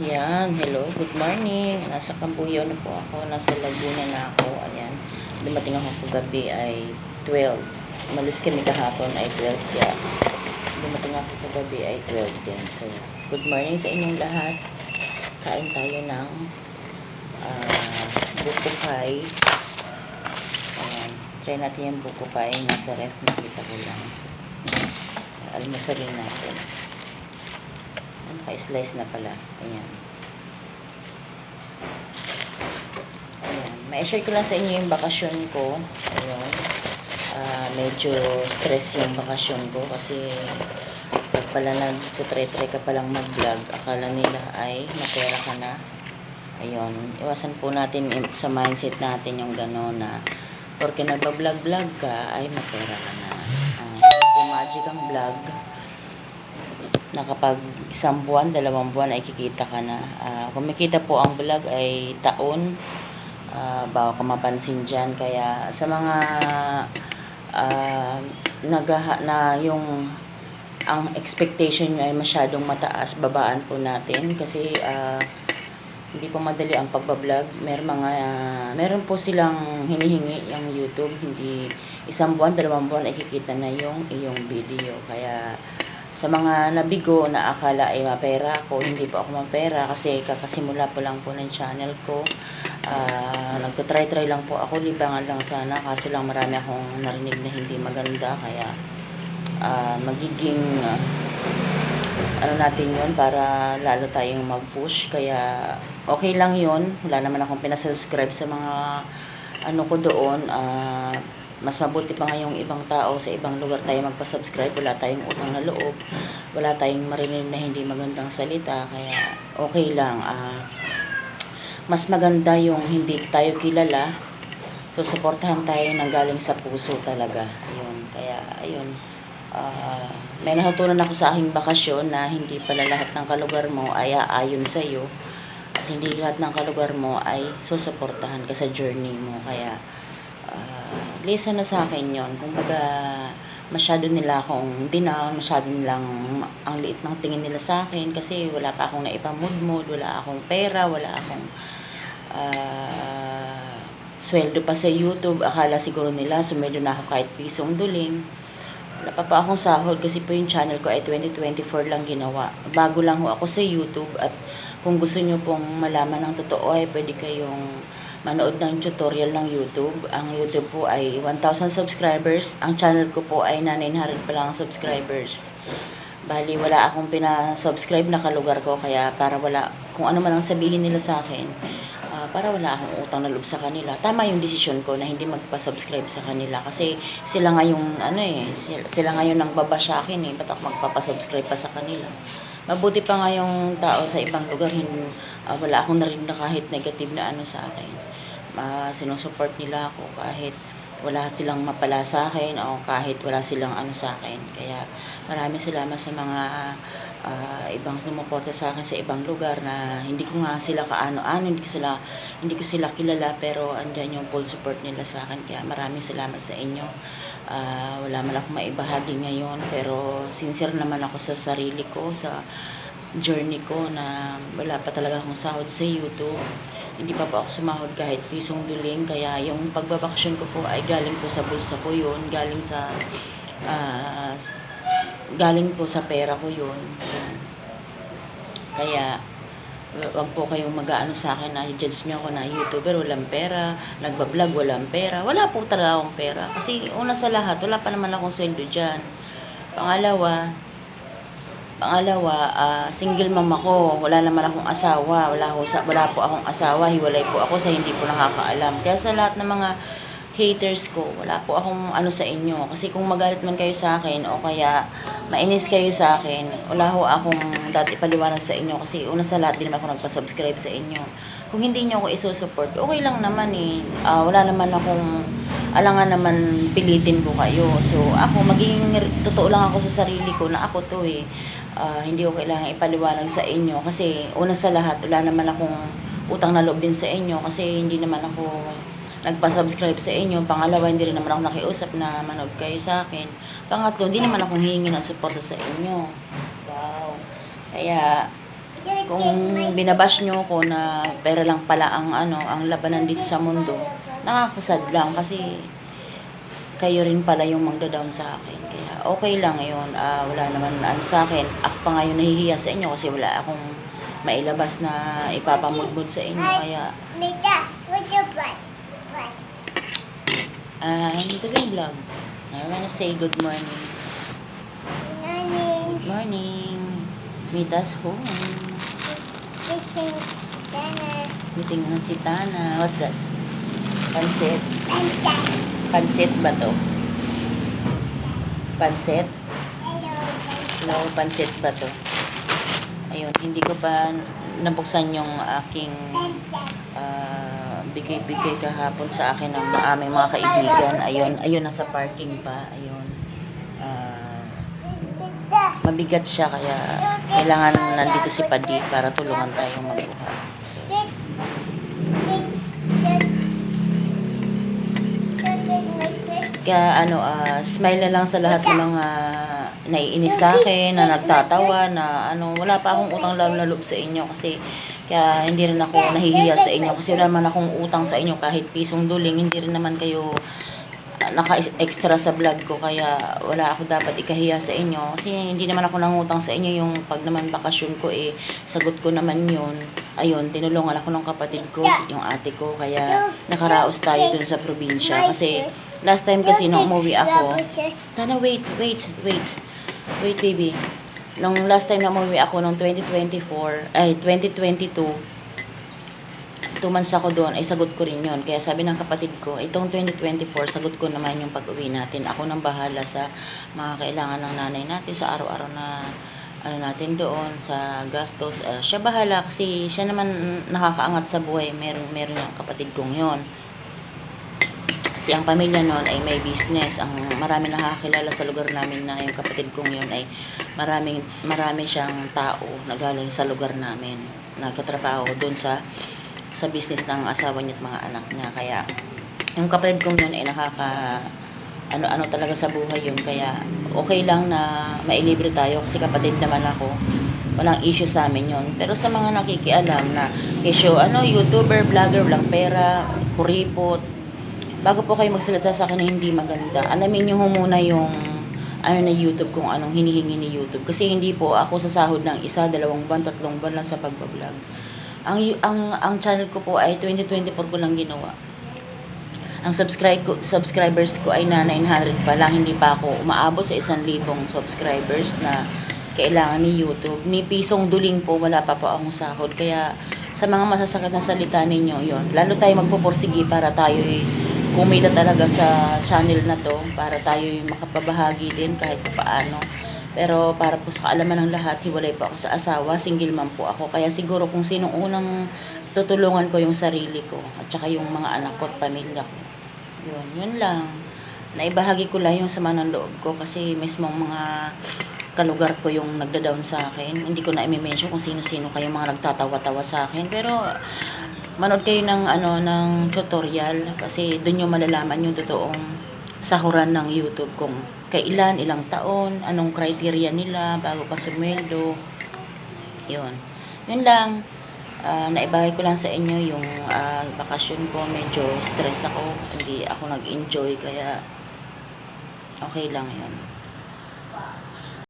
Yan, hello, good morning. Nasa Cambuyo na po ako, nasa Laguna na ako. Ayan, dumating ako kagabi ay 12. Umalis kami kahapon ay 12 kaya dumating ako kagabi ay 12 din. So, good morning sa inyong lahat. Kain tayo ng uh, buko pie. Ayan, try natin yung pie. Nasa ref, nakita ko lang. Almasalin natin. Naka-slice na pala. Ayan. Ayan. Ma-share ko lang sa inyo yung bakasyon ko. Ayan. Ah, medyo stress yung bakasyon ko kasi pag pala nag-try-try ka palang mag-vlog, akala nila ay mapera ka na. Ayun. Iwasan po natin sa mindset natin yung gano'n na porque nagbablog-vlog ka, ay mapera ka na. Ah, magic ang vlog na kapag isang buwan, dalawang buwan ay kikita ka na. Ah, kumikita po ang vlog ay taon. Uh, bago ka mapansin dyan. Kaya sa mga ah, nagaha na yung ang expectation nyo ay masyadong mataas, babaan po natin. Kasi ah, hindi po madali ang pagbablog. Meron mga ah, meron po silang hinihingi yung YouTube, hindi isang buwan, dalawang buwan ay kikita na yung iyong video. Kaya sa mga nabigo na akala ay mapera ako, hindi po ako mapera kasi kakasimula pa lang po ng channel ko. Uh, Nagtatry-try lang po ako, libangan lang sana kaso lang marami akong narinig na hindi maganda kaya ah, magiging ah, ano natin yon para lalo tayong mag-push kaya okay lang yon wala naman akong pinasubscribe sa mga ano ko doon ah, mas mabuti pa ngayong ibang tao sa ibang lugar tayo magpa-subscribe. Wala tayong utang na loob. Wala tayong marinig na hindi magandang salita. Kaya okay lang. Ah, mas maganda yung hindi tayo kilala. So suportahan tayo ng galing sa puso talaga. Ayun. Kaya ayun. Ah, may natutunan ako sa aking bakasyon na hindi pala lahat ng kalugar mo ay aayon sa iyo at hindi lahat ng kalugar mo ay susuportahan ka sa journey mo. Kaya lesson na sa akin yon kumbaga masyado nila akong dinown masyado nilang ang liit ng tingin nila sa akin kasi wala pa akong naipamudmod wala akong pera wala akong ah, sweldo pa sa YouTube. Akala siguro nila sumweldo na ako kahit pisong duling wala pa pa akong sahod kasi po yung channel ko ay 2024 lang ginawa. Bago lang ho ako sa YouTube at kung gusto nyo pong malaman ng totoo ay pwede kayong manood ng tutorial ng YouTube. Ang YouTube po ay 1,000 subscribers. Ang channel ko po ay 900 pa lang subscribers. Bali, wala akong pinasubscribe na kalugar ko kaya para wala, kung ano man ang sabihin nila sa akin, para wala akong utang na loob sa kanila. Tama yung desisyon ko na hindi magpa-subscribe sa kanila kasi sila ngayon, ano eh, sila, sila ngayon nang baba sa akin eh, ba't ako magpapasubscribe pa sa kanila. Mabuti pa nga yung tao sa ibang lugar, hindi, ah, wala akong narinig na kahit negative na ano sa akin. Uh, sinusupport nila ako kahit wala silang mapala sa akin o kahit wala silang ano sa akin. Kaya maraming salamat sa mga uh, ibang sumuporta sa akin sa ibang lugar na hindi ko nga sila kaano-ano, hindi ko sila hindi ko sila kilala pero andyan yung full support nila sa akin. Kaya maraming salamat sa inyo. Uh, wala man ako maibahagi ngayon pero sincere naman ako sa sarili ko sa journey ko na wala pa talaga akong sahod sa YouTube. Hindi pa po ako sumahod kahit pisong duling. Kaya yung pagbabakasyon ko po ay galing po sa bulsa ko yun. Galing sa uh, galing po sa pera ko yun. Kaya wag po kayong mag-aano sa akin na judge niyo ako na YouTuber, walang pera, nagba-vlog, walang pera. Wala po talaga akong pera. Kasi una sa lahat, wala pa naman akong sweldo dyan. Pangalawa, Pangalawa, uh, single mom ako. Wala naman akong asawa. Wala, ho, wala po akong asawa. Hiwalay po ako sa hindi po nakakaalam. Kaya sa lahat ng mga haters ko, wala po akong ano sa inyo. Kasi kung magalit man kayo sa akin o kaya mainis kayo sa akin, wala ho akong dati paliwanag sa inyo. Kasi una sa lahat, din naman ako nagpa-subscribe sa inyo. Kung hindi nyo ako isusupport, okay lang naman eh. Uh, wala naman akong alangan naman pilitin ko kayo. So, ako, maging totoo lang ako sa sarili ko na ako to eh. Uh, hindi ko kailangan ipaliwanag sa inyo kasi una sa lahat, wala naman akong utang na loob din sa inyo kasi hindi naman ako nagpa-subscribe sa inyo. Pangalawa, hindi rin naman ako nakiusap na manood kayo sa akin. Pangatlo, hindi naman ako hihingi ng suporta sa inyo. Wow. Kaya, kung binabash nyo ko na pera lang pala ang ano, ang labanan dito sa mundo, nakakasad lang kasi kayo rin pala yung magda-down sa akin. Kaya okay lang yun. Ah, wala naman ano sa akin. Ako pa ngayon nahihiya sa inyo kasi wala akong mailabas na ipapamudmud sa inyo. Kaya, ah, ito yung vlog. I wanna say good morning. Nani, Good morning. Mitas home. kissing, Dana, Meeting na si Tana. What's that? Pansit. Panta. Pansit ba to? Pansit? Hello, Hello, pansit ba to? Ayun, hindi ko pa nabuksan yung aking Panta. Ah, bigay-bigay kahapon sa akin ng aming mga kaibigan. Ayun, ayun, nasa parking pa. Ayun. Tita, mabigat siya kaya kailangan nandito si Padi para tulungan tayong magbuhat. So, Kaya ano, ah, smile na lang sa lahat ng mga naiinis sa akin, na nagtatawa, na ano, wala pa akong utang lalo na loob sa inyo kasi kaya hindi rin ako nahihiya sa inyo kasi wala naman akong utang sa inyo kahit pisong duling, hindi rin naman kayo naka-extra sa vlog ko kaya wala ako dapat ikahiya sa inyo kasi hindi naman ako nangutang sa inyo yung pag naman bakasyon ko eh sagot ko naman yun ayun tinulungan ako ng kapatid ko yung ate ko kaya nakaraos tayo dun sa probinsya kasi last time kasi nung umuwi ako Tana, wait, wait, wait. Wait, baby. Nung last time na umuwi ako, nung 2024, ay, 2022, two months ako doon, ay sagot ko rin yon Kaya sabi ng kapatid ko, itong 2024, sagot ko naman yung pag-uwi natin. Ako nang bahala sa mga kailangan ng nanay natin sa araw-araw na ano natin doon sa gastos. Ah, siya bahala kasi siya naman nakakaangat sa buhay. Meron, meron yung kapatid kong yon kasi ang pamilya noon ay may business. Ang marami nakakilala sa lugar namin na yung kapatid kong yun ay maraming, marami siyang tao na galing sa lugar namin. Nagkatrabaho doon sa sa business ng asawa niya at mga anak niya. Kaya yung kapatid kong yun ay nakaka ano-ano talaga sa buhay yun. Kaya okay lang na mailibre tayo kasi kapatid naman ako. Walang issue sa amin yun. Pero sa mga nakikialam na kesyo, ano, YouTuber, vlogger, walang pera, kuripot, bago po kayo magsalita sa akin na hindi maganda, alamin nyo muna yung ano na YouTube kung anong hinihingi ni YouTube. Kasi hindi po ako sa sahod ng isa, dalawang buwan, tatlong buwan lang sa pagbablog. Ang, ang, ang channel ko po ay 2024 ko lang ginawa. Ang subscribe ko, subscribers ko ay na 900 pa lang, hindi pa ako umaabot sa 1,000 subscribers na kailangan ni YouTube. Ni pisong duling po, wala pa po akong sahod. Kaya sa mga masasakit na salita ninyo, yon lalo tayo magpupursigi para tayo kumita talaga sa channel na to para tayo makapabahagi din kahit paano. Pero para po sa kaalaman ng lahat, hiwalay po ako sa asawa, single mom po ako. Kaya siguro kung sinong unang tutulungan ko yung sarili ko at saka yung mga anak ko at pamilya ko. Yun, yun lang. Naibahagi ko lang yung sama ng loob ko kasi mismong mga kalugar ko yung nagda-down sa akin. Hindi ko na i-mention kung sino-sino kayo mga nagtatawa-tawa sa akin. Pero manood kayo ng ano ng tutorial kasi doon yung malalaman yung totoong sahuran ng YouTube kung kailan, ilang taon, anong criteria nila bago ka sumweldo. Yun. Yun lang. Ah, naibahagi ko lang sa inyo yung ah, bakasyon ko. Medyo stress ako. Hindi ako nag-enjoy kaya okay lang yun.